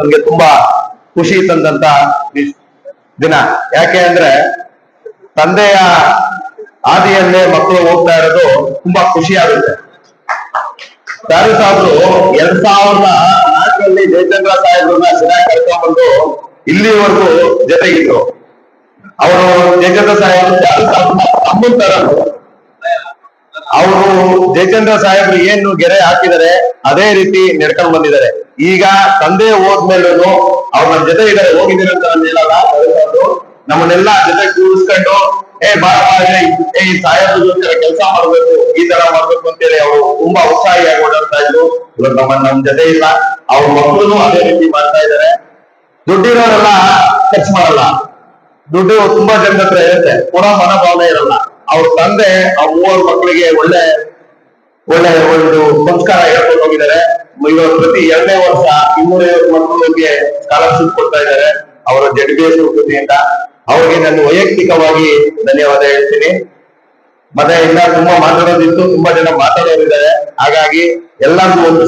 ನಮ್ಗೆ ತುಂಬಾ ಖುಷಿ ತಂದಂತ ದಿನ. ಯಾಕೆ ಅಂದ್ರೆ ತಂದೆಯ ಹಾದಿಯಲ್ಲೇ ಮಕ್ಕಳು ಹೋಗ್ತಾ ಇರೋದು ತುಂಬಾ ಖುಷಿ ಆಗುತ್ತೆ. ದಾರಿ ಸಾಹೇಬ್ರು ಎರಡ್ ಸಾವಿರದ ನಾಲ್ಕರಲ್ಲಿ ಜಯಚಂದ್ರ ಸಾಹೇಬ್ರನ್ನ ಚೆನ್ನಾಗಿ ಕರ್ಕೊಂಡ್ಬಂದು ಇಲ್ಲಿವರೆಗೂ ಜೊತೆಗಿದ್ರು. ಅವರು ಜಯಚಂದ್ರ ಸಾಹೇಬ್ರನ್ನ ತಮ್ಮನ್ ತರ ಅವರು ಜಯಚಂದ್ರ ಸಾಹೇಬ್ರು ಏನು ಗೆರೆ ಹಾಕಿದರೆ ಅದೇ ರೀತಿ ನಡ್ಕೊಂಡ್ ಬಂದಿದ್ದಾರೆ. ಈಗ ತಂದೆ ಹೋದ್ಮೇಲೂ ಅವ್ರ ನಮ್ ಜೊತೆ ಇದ್ದಾರೆ ಹೋಗಿದ್ದೀರ ಅಂತ ನಾನು ಹೇಳಲ್ಲ ನಮ್ಮನ್ನೆಲ್ಲ ಜೊತೆ ಕೂರಿಸ್ಕೊಂಡು, ಏ ಬಾಳ ಏ ಜೊತೆ ಕೆಲಸ ಮಾಡ್ಬೇಕು, ಈ ತರ ಮಾಡ್ಬೇಕು ಅಂತೇಳಿ ಅವರು ತುಂಬಾ ಉತ್ಸಾಹಿಯಾಗಿ ಓಡಾಡ್ತಾ ಇದ್ರು. ಇವಾಗ ನಮ್ಮ ನಮ್ ಜೊತೆ ಇಲ್ಲ, ಅವ್ರ ಮಕ್ಕಳು ಅದೇ ರೀತಿ ಮಾಡ್ತಾ ಇದ್ದಾರೆ. ದುಡ್ಡಿರೋರೆಲ್ಲ ಖರ್ಚು ಮಾಡಲ್ಲ. ದುಡ್ಡು ತುಂಬಾ ಜನತ್ರ ಹತ್ರ ಇರುತ್ತೆ, ಕೊಡೋ ಮನೋಭಾವನೆ ಇರಲ್ಲ. ಅವ್ರ ತಂದೆ ಆ ಮೂವರು ಮಕ್ಕಳಿಗೆ ಒಳ್ಳೆ ಒಳ್ಳೆ ಒಂದು ಸಂಸ್ಕಾರ ಹೇಳ್ಕೊಂಡು ಹೋಗಿದ್ದಾರೆ. ಇವಾಗ ಪ್ರತಿ ಎರಡನೇ ವರ್ಷ ಇನ್ನೂರೈವತ್ತು ಮಕ್ಕಳಿಗೆ ಸ್ಕಾಲರ್ಶಿಪ್ ಕೊಡ್ತಾ ಇದ್ದಾರೆ. ಅವರ ಜಡ್ ಬಿ ಎಸ್ ಅವರಿಗೆ ಅವ್ರಿಗೆ ನಾನು ವೈಯಕ್ತಿಕವಾಗಿ ಧನ್ಯವಾದ ಹೇಳ್ತೀನಿ. ಮತ್ತೆ ಇನ್ನ ತುಂಬಾ ಮಾತಾಡೋದಿತ್ತು ತುಂಬಾ ಜನ ಮಾತಾಡೋರಿದ್ದಾರೆ. ಹಾಗಾಗಿ ಎಲ್ಲರಿಗೂ ಒಂದು